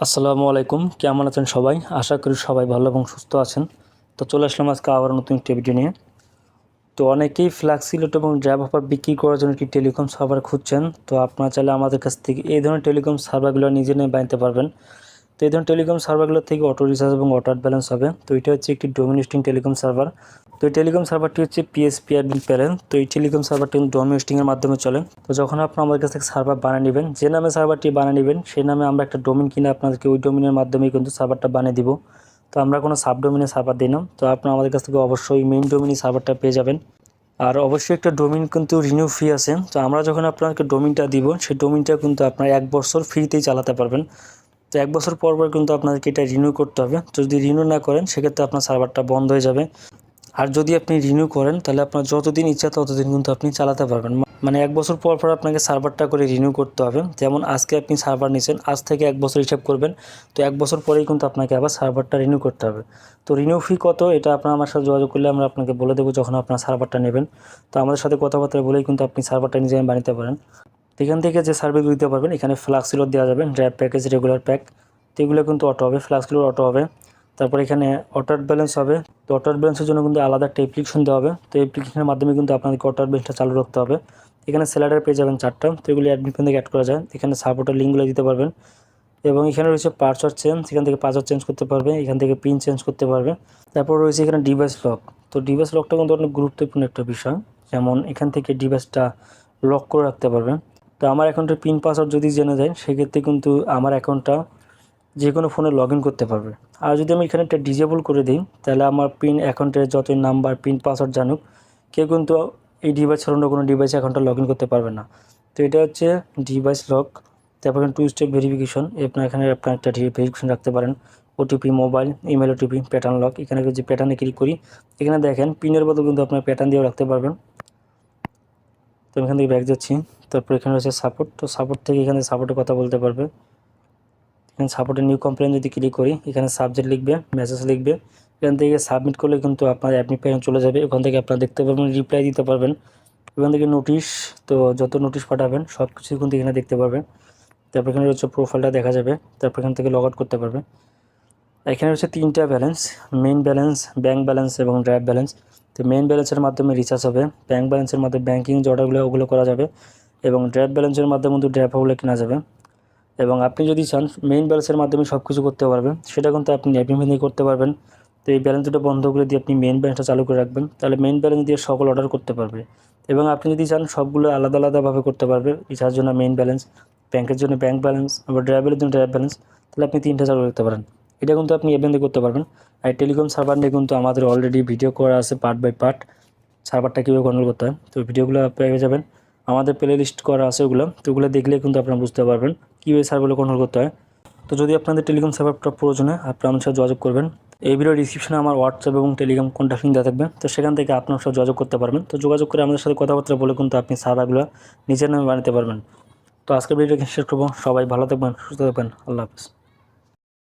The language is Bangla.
আসসালামু আলাইকুম। কেমন আছেন সবাই? আশা করি সবাই ভালো এবং সুস্থ আছেন। তো চলে আসলাম আজকে আবার নতুন একটি ভিডিও নিয়ে। তো অনেকেই ফ্ল্যাক্সিলোট এবং ড্রাইভ হপার বিক্রি করার জন্য একটি টেলিকম সার্ভার খুঁজছেন। তো আপনারা চাইলে আমাদের কাছ থেকে এই ধরনের টেলিকম সার্ভারগুলো নিজে নিয়ে বানাতে পারবেন। তো এই ধরনের টেলিকম সার্ভারগুলো থেকে অটো রিচার্জ এবং অটো ব্যালেন্স হবে। তো এটা হচ্ছে একটি ডোমিনেস্টিং টেলিকম সার্ভার। তো এই টেলিকম সার্ভারটি হচ্ছে পিএসপি অ্যাডমিন প্যানেল তো এই টেলিকম সার্ভারটি ডোমিনেস্টিংয়ের মাধ্যমে চলে। তো যখন আপনারা আমাদের কাছ থেকে সার্ভার বানিয়ে নেবেন, যে নামে সার্ভারটি বানিয়ে নেবেন, সেই নামে আমরা একটা ডোমিন কিনে আপনাদেরকে ওই ডোমিনের মাধ্যমেই কিন্তু সার্ভারটা বানিয়ে দিব। তো আমরা কোনো সাব ডোমিনে সার্ভার দিই না। তো আপনারা আমাদের কাছ থেকে অবশ্যই মেইন ডোমিনই সার্ভারটা পেয়ে যাবেন। আর অবশ্যই একটা ডোমিন কিন্তু রিনিউ ফি আছে। তো আমরা যখন আপনাকে ডোমিনটা দিব, সেই ডোমিনটা কিন্তু আপনার এক বছর ফ্রিতেই চালাতে পারবেন। তো এক বছর পর পর কিন্তু আপনাদেরকে এটা রিনিউ করতে হবে। যদি রিনিউ না করেন, সেক্ষেত্রে আপনার সার্ভারটা বন্ধ হয়ে যাবে। আর যদি আপনি রিনিউ করেন, তাহলে আপনার যতদিন ইচ্ছা ততদিন কিন্তু আপনি চালাতে পারবেন। মানে এক বছর পর পর আপনাকে সার্ভারটা করে রিনিউ করতে হবে। যেমন আজকে আপনি সার্ভার নিয়েছেন আজ থেকে এক বছর হিসাব করবেন। তো এক বছর পরেই কিন্তু আপনাকে আবার সার্ভারটা রিনিউ করতে হবে। তো রিনিউ ফি কত? এটা আপনার, আমার সাথে যোগাযোগ করলে আমরা আপনাকে বলে দেবো যখন আপনার সার্ভারটা নেবেন। তো আমাদের সাথে কথাবার্তা বলেই কিন্তু আপনি সার্ভারটা নিজে বানিয়ে পারেন। এখান থেকে যে সার্ভিসগুলো দিতে পারবেন, এখানে ফ্লাক্সিলোড দেওয়া যাবে, ড্রাইভ প্যাকেজ রেগুলার প্যাক তো এগুলো কিন্তু অটো হবে ফ্লাক্সিলোড অটো হবে। তারপর এখানে অটার ব্যালেন্স হবে। তো অটার ব্যালেন্সের জন্য কিন্তু আলাদা একটা অ্যাপ্লিকেশন দেওয়া হবে। তো অ্যাপ্লিকেশনের মাধ্যমে কিন্তু আপনাদেরকে অটার ব্যালেন্সটা চালু রাখতে হবে। এখানে স্যালাডার পেয়ে যাবেন চারটা। তো এগুলি অ্যাডমিট থেকে অ্যাড করা যায়। এখানে সাপোর্টের লিঙ্কগুলো দিতে পারবেন। এবং এখানে রয়েছে পাসওয়ার্ড চেঞ্জ এখান থেকে পাসওয়ার্ড চেঞ্জ করতে পারবে। এখান থেকে পিন চেঞ্জ করতে পারবে। তারপর রয়েছে এখানে ডিভাইস লক তো ডিভাইস লকটা কিন্তু অনেক গুরুত্বপূর্ণ একটা বিষয়। যেমন এখান থেকে ডিভাইসটা লক করে রাখতে পারবেন। তো আমার অ্যাকাউন্টের পিন পাসওয়ার্ড যদি জেনে যায়, সেক্ষেত্রে কিন্তু আমার অ্যাকাউন্টটা যে কোনো ফোনে লগ করতে পারবে। আর যদি আমি এখানে একটা ডিজেবল করে দিই, তাহলে আমার পিন অ্যাকাউন্টের যতই নাম্বার, পিন পাসওয়ার্ড জানুক, কেউ কিন্তু এই ডিভাইস ছাড়া অন্য কোনো ডিভাইসে অ্যাকাউন্টটা লগ ইন করতে পারবে না। তো এটা হচ্ছে ডিভাইস লক তারপর এখানে টু স্টেপ ভেরিফিকেশন আপনার এখানে আপনার একটা ভেরিফিকেশন রাখতে পারেন। OTP mobile email OTP pattern lock এখানে যে প্যাটার্নে ক্লিক করি, এখানে দেখেন, পিনের বদল কিন্তু আপনার প্যাটার্ন দিয়েও রাখতে পারবেন। তো এখান থেকে ব্যাক যাচ্ছি। তারপর এখানে রয়েছে সাপোর্ট তো সাপোর্ট থেকে এখানে সাপোর্টের কথা বলতে পারবে। এখানে সাপোর্টের নিউ কমপ্লেন যদি ক্লিক করি, এখানে সাবজেক্ট লিখবে মেসেজ লিখবে। এখান থেকে সাবমিট করলে কিন্তু আপনার অ্যাডমিট পেয়ে চলে যাবে। ওখান থেকে আপনারা দেখতে পারবেন রিপ্লাই দিতে পারবেন। এখান থেকে নোটিশ তো যত নোটিশ পাঠাবেন সব কিছু কিন্তু এখানে দেখতে পারবেন তারপর এখানে রয়েছে প্রোফাইলটা দেখা যাবে। তারপর এখান থেকে লগ আউট করতে পারবে। এখানে রয়েছে তিনটা balance main balance bank balance এবং ড্রাইভ ব্যালেন্স তো মেন ব্যালেন্সের মাধ্যমে রিচার্জ হবে। ব্যাঙ্ক ব্যালেন্সের মাধ্যমে ব্যাঙ্কিং যে অর্ডারগুলো ওগুলো করা যাবে। এবং ড্রাইভ ব্যালেন্সের মাধ্যমে কিন্তু ড্রাইভ ওগুলো কেনা যাবে। এবং আপনি যদি চান মেইন ব্যালেন্সের মাধ্যমে সব কিছু করতে পারবেন, সেটা কিন্তু আপনি অ্যাপি দিয়ে করতে পারবেন। তো এই ব্যালেন্স দুটো বন্ধ করে দিয়ে আপনি মেইন ব্যালেন্সটা চালু করে রাখবেন, তাহলে মেইন ব্যালেন্স দিয়ে সকল অর্ডার করতে পারবে। এবং আপনি যদি চান, সবগুলো আলাদা আলাদাভাবে করতে পারবে রিচার্জ জন্য মেইন ব্যালেন্স ব্যাংকের জন্য ব্যাঙ্ক ব্যালেন্স আবার ড্রাইভারের জন্য ড্রাইভ ব্যালেন্স তাহলে আপনি তিনটা চালু করতে পারেন। এটা কিন্তু আপনি এভেন করতে পারবেন। আর টেলিকম সার্ভার নিয়ে কিন্তু আমাদের অলরেডি ভিডিও করা আছে পার্ট বাই পার্ট সার্ভারটা কীভাবে কন্ট্রোল করতে হয়, তো ভিডিওগুলো পেয়ে যাবেন। আমাদের প্লে লিস্ট করা আছে ওগুলো, তো ওগুলো দেখলে কিন্তু আপনারা বুঝতে পারবেন কীভাবে সার্ভারগুলো কন্ট্রোল করতে হয়। তো যদি আপনাদের টেলিকম সার্ভারটা প্রয়োজন হয় আপনারা আমার সাথে যোগাযোগ করবেন। এই ভিডিও ডিসক্রিপশনে আমার হোয়াটসঅ্যাপ এবং টেলিগ্রাম কন্ট্যাক্ট দেওয়া থাকবে, তো সেখান থেকে আপনার সাথে যোগাযোগ করতে পারবেন। তো যোগাযোগ করে আমাদের সাথে কথাবার্তা বলে কিন্তু আপনি সার্ভারগুলো নিজের নামে বানাতে পারবেন। তো আজকের ভিডিও শেষ করব। সবাই ভালো থাকবেন, সুস্থ থাকবেন। আল্লাহ হাফিজ।